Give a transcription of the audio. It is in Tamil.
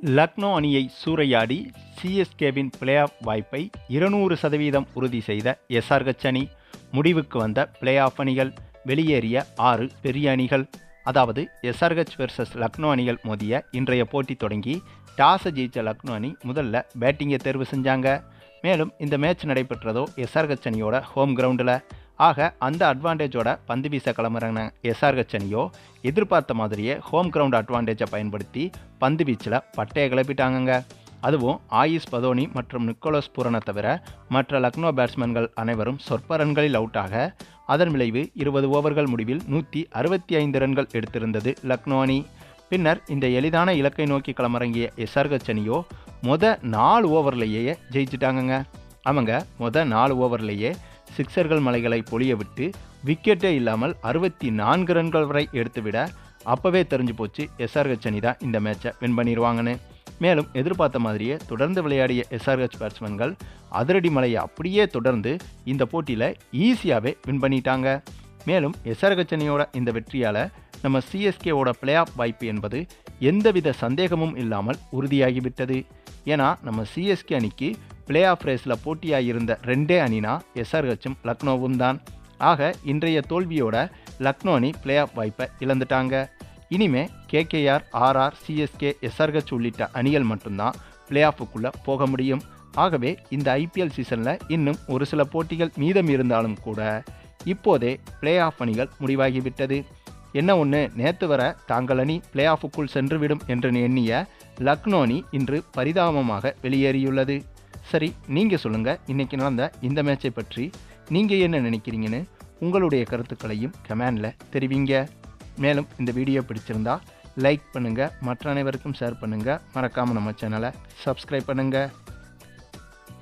லக்னோ அணியை சூறையாடி சிஎஸ்கேவின் பிளே ஆஃப் வாய்ப்பை இருநூறு சதவீதம் உறுதி செய்த எஸ்ஆர்ஹெச் அணி முடிவுக்கு வந்த பிளே ஆஃப் அணிகள் வெளியேறிய ஆறு பெரிய அணிகள். அதாவது எஸ்ஆர்ஹெச் வெர்சஸ் லக்னோ அணிகள் மோதிய இன்றைய போட்டி தொடங்கி டாஸை ஜெயித்த லக்னோ அணி முதல்ல பேட்டிங்கை தேர்வு செஞ்சாங்க. மேலும் இந்த மேட்ச் நடைபெற்றதோ எஸ்ஆர்ஹெச் அணியோட ஹோம் கிரவுண்டில் ஆக அந்த அட்வான்டேஜோட பந்து வீச கிளம்புறாங்க எஸ்ஆர்ஹெச் அணியோ எதிர்பார்த்த மாதிரியே ஹோம் கிரவுண்ட் அட்வான்டேஜை பயன்படுத்தி பந்து வீச்சில் பட்டையை கிளப்பிட்டாங்கங்க. அதுவும் ஆயுஷ் பதோனி மற்றும் நிக்கோலஸ் பூரனை தவிர மற்ற லக்னோ பேட்ஸ்மேன்கள் அனைவரும் சொற்ப ரன்களில் அவுட்டாக அதன் விளைவு இருபது ஓவர்கள் முடிவில் நூற்றி அறுபத்தி ஐந்து ரன்கள் எடுத்திருந்தது லக்னோ அணி. பின்னர் இந்த எளிதான இலக்கை நோக்கி களமிறங்கிய எஸ்ஆர்ஹெச் அணியோ மொத நாலு ஓவர்லேயே ஜெயிச்சிட்டாங்கங்க. அவங்க மொதல் நாலு ஓவர்லேயே சிக்சர்கள் மலைகளை பொழிய விட்டு விக்கெட்டே இல்லாமல் அறுபத்தி நான்கு ரன்கள் வரை எடுத்துவிட அப்போவே தெரிஞ்சு போச்சு எஸ்ஆர்ஹெச் அணி தான் இந்த மேட்சை வின் பண்ணிடுவாங்கன்னு மேலும் எதிர்பார்த்த மாதிரியே தொடர்ந்து விளையாடிய எஸ்ஆர்ஹெச் பேட்ஸ்மேன்கள் அதிரடி மலையை அப்படியே தொடர்ந்து இந்த போட்டியில் ஈஸியாகவே வின் பண்ணிட்டாங்க. மேலும் எஸ்ஆர்ஹெச் அணியோட இந்த வெற்றியால் நம்ம சிஎஸ்கேவோட பிளே ஆஃப் வாய்ப்பு என்பது எந்தவித சந்தேகமும் இல்லாமல் உறுதியாகிவிட்டது. ஏன்னா நம்ம சிஎஸ்கே அணிக்கு பிளே ஆஃப் ரேஸில் போட்டியாகியிருந்த ரெண்டே அணினா எஸ்ஆர்ஹெச்சும் லக்னோவும் தான். ஆக இன்றைய தோல்வியோட லக்னோ அணி பிளே ஆஃப் வாய்ப்பை இழந்துட்டாங்க. இனிமே கேகேஆர் ஆர்ஆர் சிஎஸ்கே எஸ்ஆர்ஹெச் உள்ளிட்ட அணிகள் மட்டும்தான் பிளே ஆஃபுக்குள்ளே போக முடியும். ஆகவே இந்த ஐபிஎல் சீசனில் இன்னும் ஒரு சில போட்டிகள் மீதம் இருந்தாலும் கூட இப்போதே பிளே ஆஃப் அணிகள் முடிவாகிவிட்டது. என்ன ஒன்று நேற்று வர தாங்கள் அணி பிளே ஆஃபுக்குள் சென்றுவிடும் என்று எண்ணிய லக்னோ அணி இன்று பரிதாபமாக வெளியேறியுள்ளது. சரி நீங்கள் சொல்லுங்கள் இன்றைக்கி நடந்த இந்த மேட்சை பற்றி நீங்கள் என்ன நினைக்கிறீங்கன்னு உங்களுடைய கருத்துக்களையும் கமெண்டில் தெரிவிங்க. மேலும் இந்த வீடியோ பிடிச்சிருந்தா லைக் பண்ணுங்கள் மற்ற அனைவருக்கும் ஷேர் பண்ணுங்கள் மறக்காமல் நம்ம சேனலை சப்ஸ்கிரைப் பண்ணுங்கள்